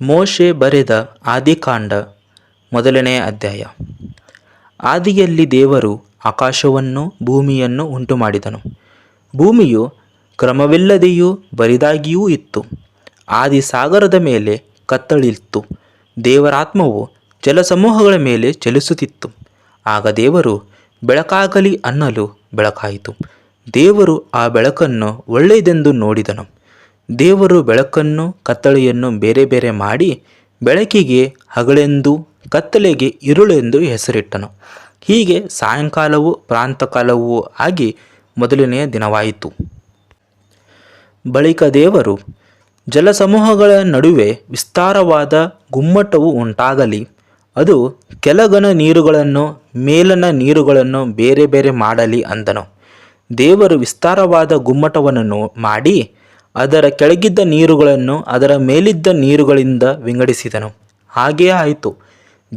ಮೋಶೆ ಬರೆದ ಆದಿಕಾಂಡ, ಮೊದಲನೇ ಅಧ್ಯಾಯ. ಆದಿಯಲ್ಲಿ ದೇವರು ಆಕಾಶವನ್ನು ಭೂಮಿಯನ್ನು ಉಂಟುಮಾಡಿದನು. ಭೂಮಿಯು ಕ್ರಮವಿಲ್ಲದೆಯೂ ಬರಿದಾಗಿಯೂ ಇತ್ತು. ಆದಿ ಸಾಗರದ ಮೇಲೆ ಕತ್ತಲಿತ್ತು ದೇವರಾತ್ಮವು ಜಲಸಮೂಹಗಳ ಮೇಲೆ ಚಲಿಸುತ್ತಿತ್ತು. ಆಗ ದೇವರು ಬೆಳಕಾಗಲಿ ಅನ್ನಲು ಬೆಳಕಾಯಿತು. ದೇವರು ಆ ಬೆಳಕನ್ನು ಒಳ್ಳೆಯದೆಂದು ನೋಡಿದನು. ದೇವರು ಬೆಳಕನ್ನು, ಕತ್ತಲೆಯನ್ನು ಬೇರೆ ಬೇರೆ ಮಾಡಿ ಬೆಳಕಿಗೆ ಹಗಳೆಂದು, ಕತ್ತಲೆಗೆ ಇರುಳೆಂದು ಹೆಸರಿಟ್ಟನು. ಹೀಗೆ ಸಾಯಂಕಾಲವೂ ಪ್ರಾಂತಕಾಲವೂ ಆಗಿ ಮೊದಲನೆಯ ದಿನವಾಯಿತು. ಬಳಿಕ ದೇವರು ಜಲಸಮೂಹಗಳ ನಡುವೆ ವಿಸ್ತಾರವಾದ ಗುಮ್ಮಟವು ಉಂಟಾಗಲಿ. ಅದು ಕೆಲಗನ ನೀರುಗಳನ್ನು, ಮೇಲನ ನೀರುಗಳನ್ನು ಬೇರೆ ಬೇರೆ ಮಾಡಲಿ ಅಂದನು. ದೇವರು ವಿಸ್ತಾರವಾದ ಗುಮ್ಮಟವನ್ನು ಮಾಡಿ ಅದರ ಕೆಳಗಿದ್ದ ನೀರುಗಳನ್ನು ಅದರ ಮೇಲಿದ್ದ ನೀರುಗಳಿಂದ ವಿಂಗಡಿಸಿದನು. ಹಾಗೆಯೇ ಆಯಿತು.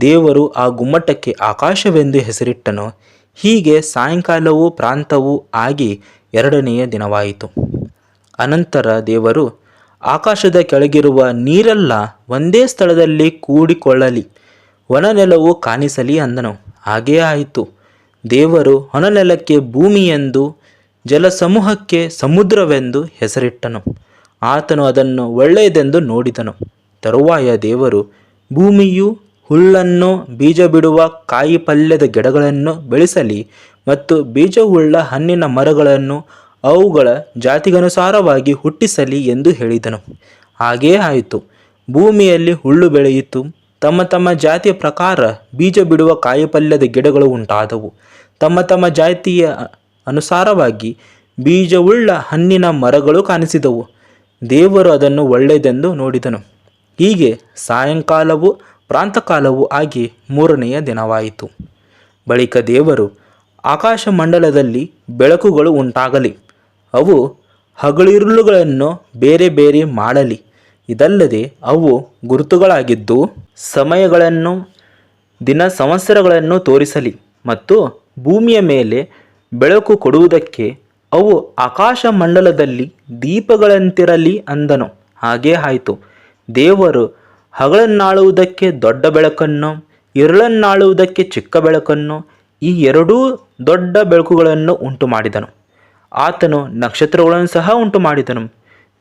ದೇವರು ಆ ಗುಮ್ಮಟಕ್ಕೆ ಆಕಾಶವೆಂದು ಹೆಸರಿಟ್ಟನು. ಹೀಗೆ ಸಾಯಂಕಾಲವೂ ಪ್ರಾಂತವೂ ಆಗಿ ಎರಡನೆಯ ದಿನವಾಯಿತು. ಅನಂತರ ದೇವರು, ಆಕಾಶದ ಕೆಳಗಿರುವ ನೀರೆಲ್ಲ ಒಂದೇ ಸ್ಥಳದಲ್ಲಿ ಕೂಡಿಕೊಳ್ಳಲಿ, ಒಣನೆಲವು ಕಾಣಿಸಲಿ ಅಂದನು. ಹಾಗೆಯೇ ಆಯಿತು. ದೇವರು ಹೊನನೆಲಕ್ಕೆ ಭೂಮಿಯೆಂದು ಜಲಸಮೂಹಕ್ಕೆ ಸಮುದ್ರವೆಂದು ಹೆಸರಿಟ್ಟನು. ಆತನು ಅದನ್ನು ಒಳ್ಳೆಯದೆಂದು ನೋಡಿದನು. ತರುವಾಯ ದೇವರು ಭೂಮಿಯು ಹುಲ್ಲನ್ನು ಬೀಜ ಬಿಡುವ ಕಾಯಿ ಪಲ್ಯದ ಗಿಡಗಳನ್ನು ಬೆಳೆಸಲಿ ಮತ್ತು ಬೀಜವುಳ್ಳ ಹಣ್ಣಿನ ಮರಗಳನ್ನು ಅವುಗಳ ಜಾತಿಗನುಸಾರವಾಗಿ ಹುಟ್ಟಿಸಲಿ ಎಂದು ಹೇಳಿದನು. ಹಾಗೇ ಆಯಿತು. ಭೂಮಿಯಲ್ಲಿ ಹುಲ್ಲು ಬೆಳೆಯಿತು. ತಮ್ಮ ತಮ್ಮ ಜಾತಿಯ ಪ್ರಕಾರ ಬೀಜ ಬಿಡುವ ಕಾಯಿಪಲ್ಯದ ಗಿಡಗಳು ಉಂಟಾದವು. ತಮ್ಮ ತಮ್ಮ ಜಾತಿಯ ಅನುಸಾರವಾಗಿ ಬೀಜವುಳ್ಳ ಹಣ್ಣಿನ ಮರಗಳು ಕಾಣಿಸಿದವು. ದೇವರು ಅದನ್ನು ಒಳ್ಳೆಯದೆಂದು ನೋಡಿದನು. ಹೀಗೆ ಸಾಯಂಕಾಲವೂ ಪ್ರಾಂತಕಾಲವೂ ಆಗಿ ಮೂರನೆಯ ದಿನವಾಯಿತು. ಬಳಿಕ ದೇವರು ಆಕಾಶಮಂಡಲದಲ್ಲಿ ಬೆಳಕುಗಳು ಉಂಟಾಗಲಿ. ಅವು ಹಗಳಿರುಳುಗಳನ್ನು ಬೇರೆ ಬೇರೆ ಮಾಡಲಿ. ಇದಲ್ಲದೆ ಅವು ಗುರುತುಗಳಾಗಿದ್ದು ಸಮಯಗಳನ್ನು, ದಿನ ಸಂವತ್ಸರಗಳನ್ನು ತೋರಿಸಲಿ ಮತ್ತು ಭೂಮಿಯ ಮೇಲೆ ಬೆಳಕು ಕೊಡುವುದಕ್ಕೆ ಅವು ಆಕಾಶ ಮಂಡಲದಲ್ಲಿ ದೀಪಗಳಂತಿರಲಿ ಅಂದನು. ಹಾಗೇ ಆಯಿತು. ದೇವರು ಹಗಳನ್ನಾಳುವುದಕ್ಕೆ ದೊಡ್ಡ ಬೆಳಕನ್ನು, ಇರುಳನ್ನಾಳುವುದಕ್ಕೆ ಚಿಕ್ಕ ಬೆಳಕನ್ನು, ಈ ಎರಡೂ ದೊಡ್ಡ ಬೆಳಕುಗಳನ್ನು ಉಂಟು ಮಾಡಿದನು ಆತನು ನಕ್ಷತ್ರಗಳನ್ನು ಸಹ ಉಂಟು ಮಾಡಿದನು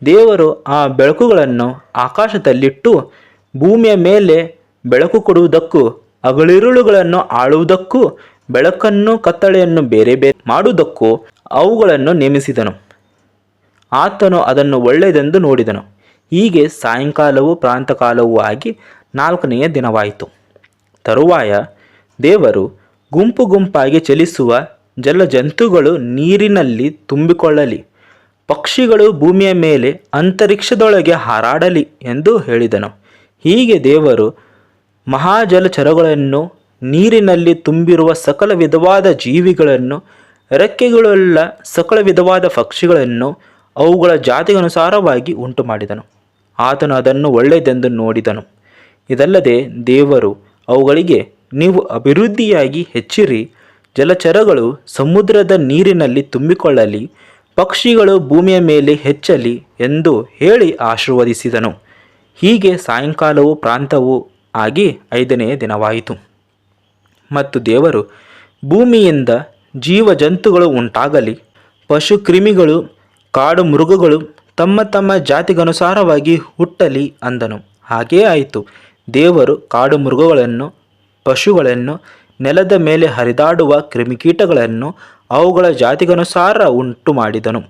ದೇವರು ಆ ಬೆಳಕುಗಳನ್ನು ಆಕಾಶದಲ್ಲಿಟ್ಟು ಭೂಮಿಯ ಮೇಲೆ ಬೆಳಕು ಕೊಡುವುದಕ್ಕೂ, ಅಗಳಿರುಳುಗಳನ್ನು ಆಳುವುದಕ್ಕೂ ಬೆಳಕನ್ನು ಕತ್ತಳೆಯನ್ನು ಬೇರೆ ಬೇರೆ ಮಾಡುವುದಕ್ಕೂ ಅವುಗಳನ್ನು ನೇಮಿಸಿದನು. ಆತನು ಅದನ್ನು ಒಳ್ಳೆಯದೆಂದು ನೋಡಿದನು. ಹೀಗೆ ಸಾಯಂಕಾಲವೂ ಪ್ರಾಂತಕಾಲವೂ ಆಗಿ ನಾಲ್ಕನೆಯ ದಿನವಾಯಿತು. ತರುವಾಯ ದೇವರು ಗುಂಪು ಗುಂಪಾಗಿ ಚಲಿಸುವ ಜಲಜಂತುಗಳು ನೀರಿನಲ್ಲಿ ತುಂಬಿಕೊಳ್ಳಲಿ, ಪಕ್ಷಿಗಳು ಭೂಮಿಯ ಮೇಲೆ ಅಂತರಿಕ್ಷದೊಳಗೆ ಹಾರಾಡಲಿ ಎಂದು ಹೇಳಿದನು. ಹೀಗೆ ದೇವರು ಮಹಾಜಲಚರಗಳನ್ನು ನೀರಿನಲ್ಲಿ ತುಂಬಿರುವ ಸಕಲ ವಿಧವಾದ ಜೀವಿಗಳನ್ನು, ರೆಕ್ಕೆಗಳುಳ್ಳ ಸಕಲ ವಿಧವಾದ ಪಕ್ಷಿಗಳನ್ನು ಅವುಗಳ ಜಾತಿಗನುಸಾರವಾಗಿ ಉಂಟು ಮಾಡಿದನು ಆತನು ಅದನ್ನು ಒಳ್ಳೆಯದೆಂದು ನೋಡಿದನು. ಇದಲ್ಲದೆ ದೇವರು ಅವುಗಳಿಗೆ, ನೀವು ಅಭಿವೃದ್ಧಿಯಾಗಿ ಹೆಚ್ಚಿರಿ, ಜಲಚರಗಳು ಸಮುದ್ರದ ನೀರಿನಲ್ಲಿ ತುಂಬಿಕೊಳ್ಳಲಿ, ಪಕ್ಷಿಗಳು ಭೂಮಿಯ ಮೇಲೆ ಹೆಚ್ಚಲಿ ಎಂದು ಹೇಳಿ ಆಶೀರ್ವದಿಸಿದನು. ಹೀಗೆ ಸಾಯಂಕಾಲವು ಪ್ರಾಂತವೂ ಆಗಿ ಐದನೆಯ ದಿನವಾಯಿತು. ಮತ್ತು ದೇವರು ಭೂಮಿಯಿಂದ ಜೀವ ಜಂತುಗಳು ಉಂಟಾಗಲಿ. ಪಶು ಕ್ರಿಮಿಗಳು ಕಾಡು ಮೃಗಗಳು ತಮ್ಮ ತಮ್ಮ ಜಾತಿಗನುಸಾರವಾಗಿ ಹುಟ್ಟಲಿ ಅಂದನು. ಹಾಗೇ ಆಯಿತು. ದೇವರು ಕಾಡು ಮೃಗಗಳನ್ನು ಪಶುಗಳನ್ನು, ನೆಲದ ಮೇಲೆ ಹರಿದಾಡುವ ಕ್ರಿಮಿಕೀಟಗಳನ್ನು ಅವುಗಳ ಜಾತಿಗನುಸಾರ ಉಂಟು ಮಾಡಿದನು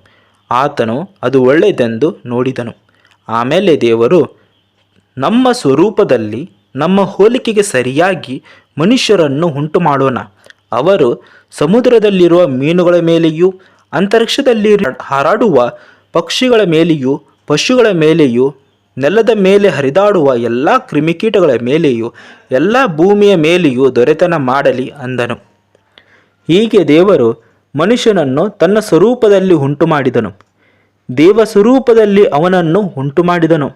ಆತನು ಅದು ಒಳ್ಳೆಯದೆಂದು ನೋಡಿದನು. ಆಮೇಲೆ ದೇವರು, ನಮ್ಮ ಸ್ವರೂಪದಲ್ಲಿ ನಮ್ಮ ಹೋಲಿಕೆಗೆ ಸರಿಯಾಗಿ ಮನುಷ್ಯರನ್ನು ಉಂಟು ಮಾಡೋಣ ಅವರು ಸಮುದ್ರದಲ್ಲಿರುವ ಮೀನುಗಳ ಮೇಲೆಯೂ, ಅಂತರಿಕ್ಷದಲ್ಲಿ ಹಾರಾಡುವ ಪಕ್ಷಿಗಳ ಮೇಲೆಯೂ, ಪಶುಗಳ ಮೇಲೆಯೂ, ನೆಲದ ಮೇಲೆ ಹರಿದಾಡುವ ಎಲ್ಲ ಕ್ರಿಮಿಕೀಟಗಳ ಮೇಲೆಯೂ, ಎಲ್ಲ ಭೂಮಿಯ ಮೇಲೆಯೂ ದೊರೆತನ ಮಾಡಲಿ ಅಂದನು. ಹೀಗೆ ದೇವರು ಮನುಷ್ಯನನ್ನು ತನ್ನ ಸ್ವರೂಪದಲ್ಲಿ ಉಂಟು ಮಾಡಿದನು ದೇವ ಸ್ವರೂಪದಲ್ಲಿ ಅವನನ್ನು ಉಂಟು ಮಾಡಿದನು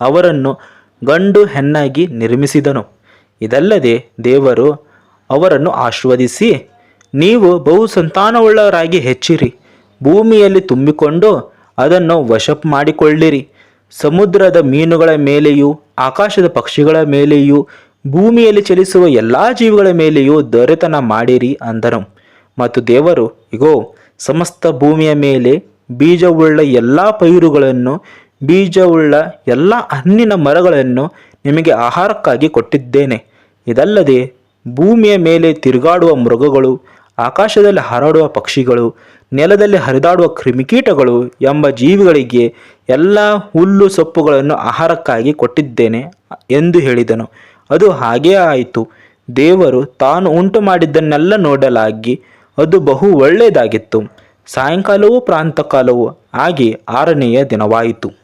ಅವರನ್ನು ಗಂಡು ಹೆಣ್ಣಾಗಿ ನಿರ್ಮಿಸಿದನು. ಇದಲ್ಲದೆ ದೇವರು ಅವರನ್ನು ಆಶೀರ್ವದಿಸಿ, ನೀವು ಬಹು ಸಂತಾನವುಳ್ಳವರಾಗಿ ಹೆಚ್ಚಿರಿ, ಭೂಮಿಯಲ್ಲಿ ತುಂಬಿಕೊಂಡು ಅದನ್ನು ವಶ ಮಾಡಿಕೊಳ್ಳಿರಿ. ಸಮುದ್ರದ ಮೀನುಗಳ ಮೇಲೆಯೂ, ಆಕಾಶದ ಪಕ್ಷಿಗಳ ಮೇಲೆಯೂ, ಭೂಮಿಯಲ್ಲಿ ಚಲಿಸುವ ಎಲ್ಲ ಜೀವಿಗಳ ಮೇಲೆಯೂ ದೊರೆತನ ಮಾಡಿರಿ ಅಂದರು. ಮತ್ತು ದೇವರು, ಇಗೋ, ಸಮಸ್ತ ಭೂಮಿಯ ಮೇಲೆ ಬೀಜವುಳ್ಳ ಎಲ್ಲ ಪೈರುಗಳನ್ನು, ಬೀಜವುಳ್ಳ ಎಲ್ಲ ಹಣ್ಣಿನ ಮರಗಳನ್ನು ನಿಮಗೆ ಆಹಾರಕ್ಕಾಗಿ ಕೊಟ್ಟಿದ್ದೇನೆ. ಇದಲ್ಲದೆ ಭೂಮಿಯ ಮೇಲೆ ತಿರುಗಾಡುವ ಮೃಗಗಳು, ಆಕಾಶದಲ್ಲಿ ಹಾರಾಡುವ ಪಕ್ಷಿಗಳು, ನೆಲದಲ್ಲಿ ಹರಿದಾಡುವ ಕ್ರಿಮಿಕೀಟಗಳು ಎಂಬ ಜೀವಿಗಳಿಗೆ ಎಲ್ಲ ಹುಲ್ಲು ಸೊಪ್ಪುಗಳನ್ನು ಆಹಾರಕ್ಕಾಗಿ ಕೊಟ್ಟಿದ್ದೇನೆ ಎಂದು ಹೇಳಿದನು. ಅದು ಹಾಗೇ ಆಯಿತು. ದೇವರು ತಾನು ಉಂಟು ಮಾಡಿದ್ದನ್ನೆಲ್ಲ ನೋಡಲಾಗಿ ಅದು ಬಹು ಒಳ್ಳೆಯದಾಗಿತ್ತು. ಸಾಯಂಕಾಲವೂ ಪ್ರಾಂತಕಾಲವೂ. ಆಗಿ ಆರನೆಯ ದಿನವಾಯಿತು.